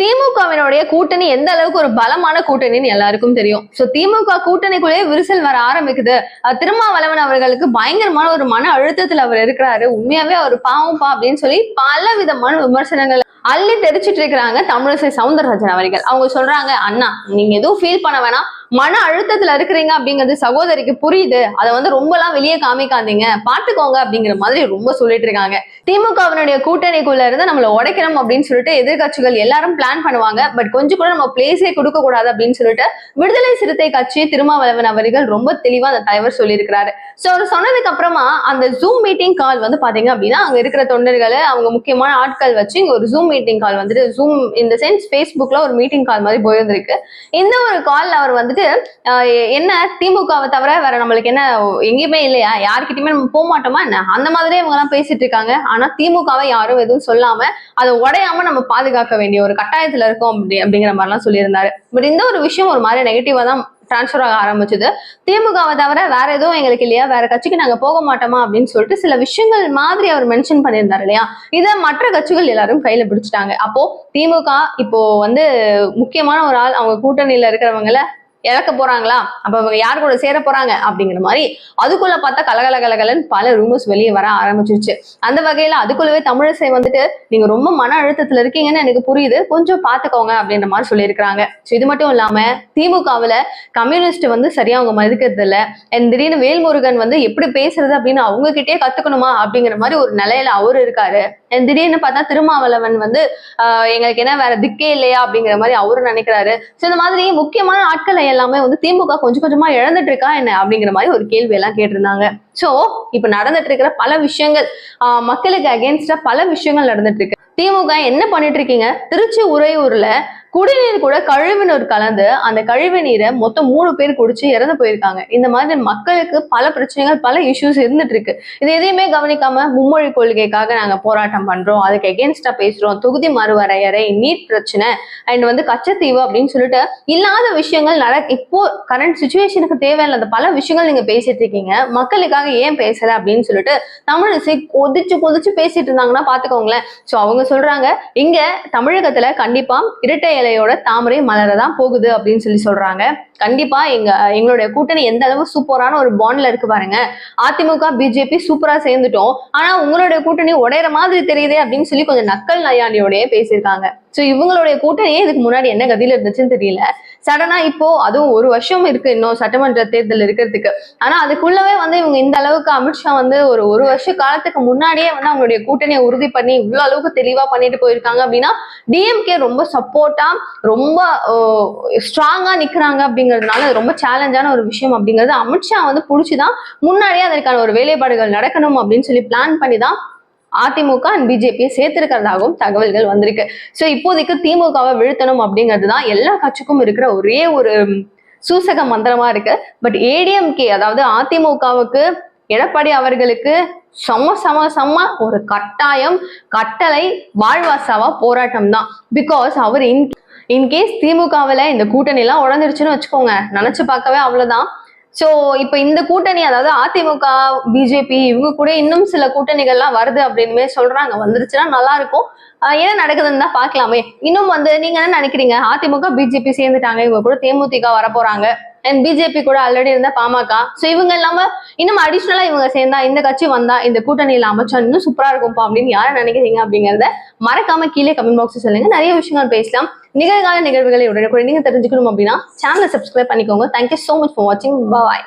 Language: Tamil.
திமுகவினுடைய கூட்டணி எந்த அளவுக்கு ஒரு பலமான கூட்டணின்னு எல்லாருக்கும் தெரியும். சோ திமுக கூட்டணிக்குள்ளேயே விரிசல் வர ஆரம்பிக்குது. திருமாவளவன் அவர்களுக்கு பயங்கரமான ஒரு மன அழுத்தத்துல அவர் இருக்கிறாரு. உண்மையாவே அவர் பாவம்பா அப்படின்னு சொல்லி பல விதமான விமர்சனங்கள் அள்ளி தெரிச்சிட்டு இருக்கிறாங்க தமிழிசை சவுந்தரராஜன் அவர்கள். அவங்க சொல்றாங்க அண்ணா நீங்க எதுவும் ஃபீல் பண்ண வேணாம். மன அழுத்தத்துல இருக்கிறீங்க அப்படிங்கிறது சகோதரிக்கு புரியுது. அதை வந்து ரொம்பலாம் வெளியே காமிக்காதீங்க. பாத்துக்கோங்க அப்படிங்கிற மாதிரி ரொம்ப சொல்லிட்டு இருக்காங்க. திமுகவினுடைய கூட்டணிக்குள்ள இருந்து நம்மள உடைக்கணும் அப்படின்னு சொல்லிட்டு எதிர்க்கட்சிகள் எல்லாரும் பிளான் பண்ணுவாங்க. பட் கொஞ்சம் கூட நம்ம பிளேஸே கொடுக்க கூடாது அப்படின்னு சொல்லிட்டு விடுதலை சிறுத்தை கட்சி திருமாவளவன் அவர்கள் ரொம்ப தெளிவா அந்த தலைவர் சொல்லியிருக்கிறாரு. சோ அவர் சொன்னதுக்கு அப்புறமா அந்த ஜூம் மீட்டிங் கால் வந்து பாத்தீங்க அப்படின்னா அங்க இருக்கிற தொண்டர்களை அவங்க முக்கியமான ஆட்கள் வச்சு இங்க ஒரு ஜூம் மீட்டிங் கால் வந்துட்டு ஜூம் இந்த சென்ஸ் ஃபேஸ்புக்ல ஒரு மீட்டிங் கால் மாதிரி போயிருந்திருக்கு. இந்த ஒரு கால் அவர் வந்துட்டு வந்து என்ன திமுகவை தவிர வேற நம்மளுக்கு என்ன எங்கேயுமே இல்லையா? யாருக்கிட்டயுமே நம்ம போக மாட்டோமா என்ன? அந்த மாதிரியே இவங்க எல்லாம் பேசிட்டு இருக்காங்க. ஆனா திமுகவை யாரும் எதுவும் சொல்லாம அதை உடையாம நம்ம பாதுகாக்க வேண்டிய ஒரு கட்டாயத்துல இருக்கோம் அப்படி அப்படிங்கிற மாதிரிலாம் சொல்லியிருந்தாரு. பட் இந்த ஒரு விஷயம் ஒரு மாதிரி நெகட்டிவா தான் டிரான்ஸ்ஃபர் ஆக ஆரம்பிச்சது. திமுகவை தவிர வேற எதுவும் எங்களுக்கு இல்லையா? வேற கட்சிக்கு நாங்க போக மாட்டோமா? அப்படின்னு சொல்லிட்டு சில விஷயங்கள் மாதிரி அவர் மென்ஷன் பண்ணியிருந்தாரு இல்லையா? இதை மற்ற கட்சிகள் எல்லாரும் கையில பிடிச்சிட்டாங்க. அப்போ திமுக இப்போ வந்து முக்கியமான ஒரு ஆள். அவங்க கூட்டணியில இருக்கிறவங்கள இழக்க போறாங்களா? அப்ப அவங்க யார் கூட சேர போறாங்க? அப்படிங்கிற மாதிரி அதுக்குள்ள பார்த்தா கலகல கலகலன்னு பல ரூமர்ஸ் வெளியே வர ஆரம்பிச்சிருச்சு. அந்த வகையில அதுக்குள்ளவே தமிழிசை வந்துட்டு நீங்க ரொம்ப மன அழுத்தத்துல இருக்கீங்கன்னு எனக்கு புரியுது. கொஞ்சம் பாத்துக்கோங்க அப்படின்ற மாதிரி சொல்லியிருக்கிறாங்க. ஸோ இது மட்டும் இல்லாம திமுகவுல கம்யூனிஸ்ட் வந்து சரியா அவங்க மதிக்கிறது இல்ல. திடீர்னு வேல்முருகன் வந்து எப்படி பேசுறது அப்படின்னு அவங்க கிட்டே கத்துக்கணுமா அப்படிங்கிற மாதிரி ஒரு நிலையில அவரு இருக்காரு. திடீர்னு பார்த்தா திருமாவளவன் வந்து எங்களுக்கு என்ன வேற திக்கே இல்லையா அப்படிங்கிற மாதிரி அவரும் நினைக்கிறாரு. ஸோ இந்த மாதிரி முக்கியமான ஆட்களை எல்லாமே வந்து திமுக கொஞ்சம் கொஞ்சமா இழந்துட்டு இருக்கா என்ன அப்படிங்கிற மாதிரி ஒரு கேள்வி எல்லாம் கேட்டிருந்தாங்க. சோ இப்ப நடந்துட்டு இருக்கிற பல விஷயங்கள் மக்களுக்கு அகேன்ஸ்டா பல விஷயங்கள் நடந்துட்டு இருக்கு. திமுக என்ன பண்ணிட்டு இருக்கீங்க? திருச்சி உறையூர்ல குடிநீர் கூட கழிவுநீர் கலந்து அந்த கழிவு நீரை மொத்தம் மூணு பேர் குடிச்சு இறந்து போயிருக்காங்க. இந்த மாதிரி மக்களுக்கு பல பிரச்சனைகள் பல இஷ்யூஸ் இருந்துட்டு இருக்கு. இது எதையுமே கவனிக்காம மும்மொழி கொள்கைக்காக நாங்க போராட்டம் பண்றோம். அதுக்கு எகேன்ஸ்டா பேசுறோம். தொகுதி மறுவரையறை நீட் பிரச்சனை அண்ட் வந்து கச்சத்தீவு அப்படின்னு சொல்லிட்டு இல்லாத விஷயங்கள் நட இப்போ கரண்ட் சுச்சுவேஷனுக்கு தேவையில்லாத பல விஷயங்கள் நீங்க பேசிட்டு இருக்கீங்க. மக்களுக்காக ஏன் பேசல அப்படின்னு சொல்லிட்டு தமிழிசை கொதிச்சு கொதிச்சு பேசிட்டு இருந்தாங்கன்னா பாத்துக்கோங்களேன். சோ அவங்க சொல்றாங்க இங்க தமிழகத்துல கண்டிப்பா இரட்டை இலையோட தாமரை மலரதான் போகுது அப்படின்னு சொல்லி சொல்றாங்க. கண்டிப்பா எங்க எங்களுடைய கூட்டணி எந்த அளவு சூப்பரான ஒரு பாண்ட்ல இருக்கு பாருங்க. அதிமுக பிஜேபி சூப்பரா சேர்ந்துட்டோம். ஆனா உங்களுடைய கூட்டணி உடையிற மாதிரி தெரியுதே அப்படின்னு சொல்லி கொஞ்சம் நக்கல் நையாண்டியோடய பேசியிருக்காங்க. சோ இவங்களுடைய கூட்டணியே இதுக்கு முன்னாடி என்ன கதியில இருந்துச்சுன்னு தெரியல. சடனா இப்போ அதுவும் ஒரு வருஷம் இருக்கு இன்னும் சட்டமன்ற தேர்தல் இருக்கிறதுக்கு. ஆனா அதுக்குள்ளவே வந்து இவங்க இந்த அளவுக்கு அமித்ஷா வந்து ஒரு ஒரு வருஷ காலத்துக்கு முன்னாடியே வந்து அவங்களுடைய கூட்டணியை உறுதி பண்ணி இவ்வளவு அளவுக்கு தெளிவா பண்ணிட்டு போயிருக்காங்க அப்படின்னா டிஎம்கே ரொம்ப சப்போர்ட்டா ரொம்ப ஸ்ட்ராங்கா நிக்கிறாங்க அப்படிங்கிறதுனால அது ரொம்ப சேலஞ்சான ஒரு விஷயம் அப்படிங்கிறது அமித்ஷா வந்து புடிச்சுதான் முன்னாடியே அதற்கான ஒரு வேலைப்பாடுகள் நடக்கணும் அப்படின்னு சொல்லி பிளான் பண்ணி தான் அதிமுக அண்ட் பிஜேபியை சேர்த்திருக்கிறதாகவும் தகவல்கள் வந்திருக்கு. சோ இப்போதைக்கு திமுகவை வீழ்த்தணும் அப்படிங்கிறது தான் எல்லா கட்சிக்கும் இருக்கிற ஒரே ஒரு சூசக மந்திரமா இருக்கு. பட் ஏடிஎம்கே அதாவது அதிமுகவுக்கு எடப்பாடி அவர்களுக்கு சம சம சம ஒரு கட்டாயம் கட்டளை வாழ்வாசாவா போராட்டம் தான் பிகாஸ் அவர் இன் இன்கேஸ் திமுகவில் இந்த கூட்டணி எல்லாம் உடஞ்சிருச்சுன்னு வச்சுக்கோங்க. நினைச்சு பார்க்கவே அவ்வளவுதான். சோ இப்ப இந்த கூட்டணி அதாவது அதிமுக பிஜேபி இவங்க கூட இன்னும் சில கூட்டணிகள்லாம் வருது அப்படின்னுமே சொல்றாங்க. வந்துருச்சுன்னா நல்லா இருக்கும். என்ன நடக்குதுன்னு தான் பார்க்கலாமே. இன்னும் வந்து நீங்க என்ன நினைக்கிறீங்க? அதிமுக பிஜேபி சேர்ந்துட்டாங்க. இவங்க கூட தேமுதிக வரப்போறாங்க. அண்ட் பிஜேபி கூட ஆல்ரெடி இருந்த பாமக. சோ இவங்க இல்லாம இன்னும் அடிஷ்னலா இவங்க சேர்ந்தா இந்த கட்சி வந்தா இந்த கூட்டணியில அமைச்சா இன்னும் சூப்பரா இருக்கும்பா அப்படின்னு யாரை நினைக்கிறீங்க அப்படிங்கறத மறக்காம கீழே கமெண்ட் பாக்ஸ் சொல்லுங்க. நிறைய விஷயங்கள் பேசலாம். நிகழ்கால நிகழ்வுகளை உடனுக்குடன் நீங்கள் தெரிஞ்சுக்கணும் அப்படின்னா சேனலை சப்ஸ்கிரைப் பண்ணிக்கோங்க. தேங்க்யூ ஸோ மச் ஃபார் வாட்சிங் பாய்